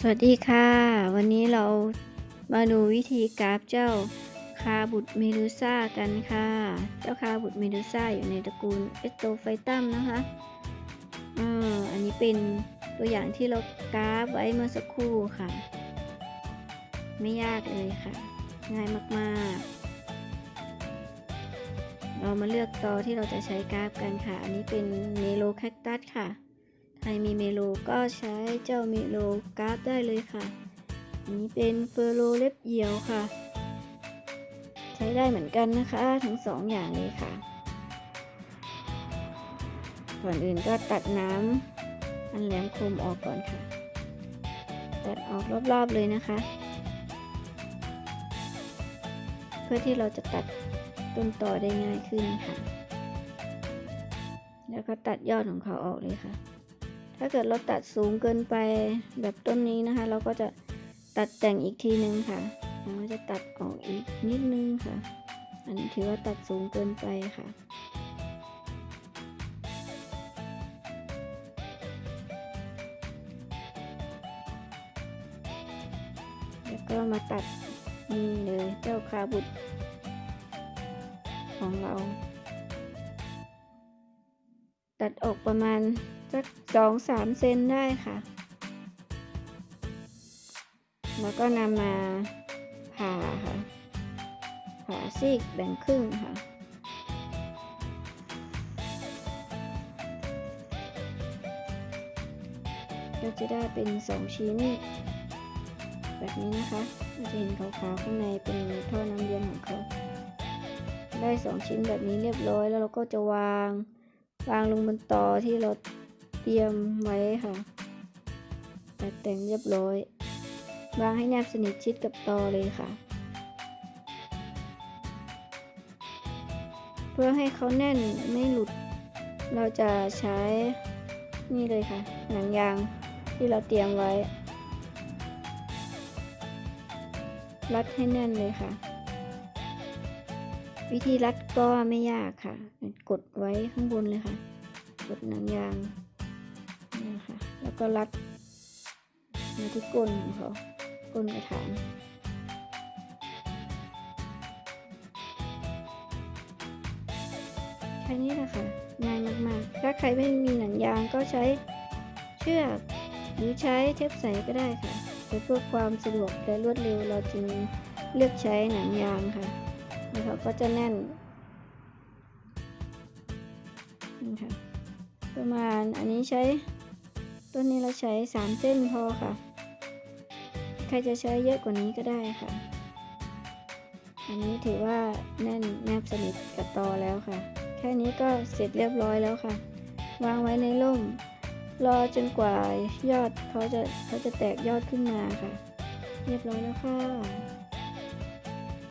สวัสดีค่ะ วันนี้เรามาดูวิธีกราฟเจ้าคาบุตรเมดูซ่ากันค่ะ เจ้าคาบุตรเมดูซ่าอยู่ในตระกูลเอสโตไฟตัมนะคะอ่าอันนี้เป็นตัวอย่างที่เรากราฟไว้เมื่อสักครู่ค่ะ ไม่ยากเลยค่ะ ง่ายมากๆ เรามาเลือกตอที่เราจะใช้กราฟกันค่ะ อันนี้เป็นเมโลแคคตัสค่ะ ใครมีเมโลก็ใช้เจ้าเมโลกราฟได้เลยค่ะนี้เป็นเฟอร์โรเล็บเหยี่ยวค่ะ ใช้ได้เหมือนกันนะคะ ทั้งสองอย่างเลยค่ะ ก่อนอื่นก็ตัดน้ำอันแหลมคมออกก่อนค่ะ ตัดออกรอบๆเลยนะคะ เพื่อที่เราจะตัดต้นต่อได้ง่ายขึ้นค่ะ แล้วก็ตัดยอดของเขาออกเลยค่ะ ถ้าเกิดเราตัดสูงเกินไปแบบต้นนี้นะคะ เราก็จะตัดแต่งอีกทีนึงค่ะเราจะตัดออกอีกนิดนึงค่ะ อันนี้ถือว่าตัดสูงเกินไปค่ะแล้วก็มาตัดนี่เลยเจ้าคาบุตรของเรา ตัดออกประมาณสักสองสามเซนได้ค่ะ แล้วก็นำมาผ่าค่ะผ่าซีกแบ่งครึ่งค่ะก็จะได้เป็นสองชิ้น แบบนี้นะคะเราจะเห็นขาวๆข้างในเป็นท่อน้ำเลี้ยงของเขา ได้สองชิ้นแบบนี้เรียบร้อยแล้วเราก็จะวาง วางลงบนตอที่เราเตรียมไว้ค่ะตัดแต่งเรียบร้อย วางให้แนบสนิทชิดกับตอเลยค่ะ เพื่อให้เขาแน่นไม่หลุด เราจะใช้นี่เลยค่ะ หนังยางที่เราเตรียมไว้ รัดให้แน่นเลยค่ะ วิธีรัดก็ไม่ยากค่ะ กดไว้ข้างบนเลยค่ะ กดหนังยางนี่ค่ะ แล้วก็รัดมาที่ก้นของเขาก้นกระถางแค่นี้แหละค่ะง่ายมากๆ ถ้าใครไม่มีหนังยางก็ใช้เชือก หรือใช้เทปใสก็ได้ค่ะแต่เพื่อความสะดวกและรวดเร็วเราจึงเลือกใช้หนังยางค่ะ แล้วเขาก็จะแน่นนี่ค่ะประมาณอันนี้ใช้ต้นนี้เราใช้สามเส้นพอค่ะ ใครจะใช้เยอะกว่านี้ก็ได้ค่ะ อันนี้ถือว่าแน่นแนบสนิทกับตอแล้วค่ะ แค่นี้ก็เสร็จเรียบร้อยแล้วค่ะ วางไว้ในร่ม รอจนกว่ายอดเขาจะเขาจะแตกยอดขึ้นมาค่ะ เรียบร้อยแล้วค่ะ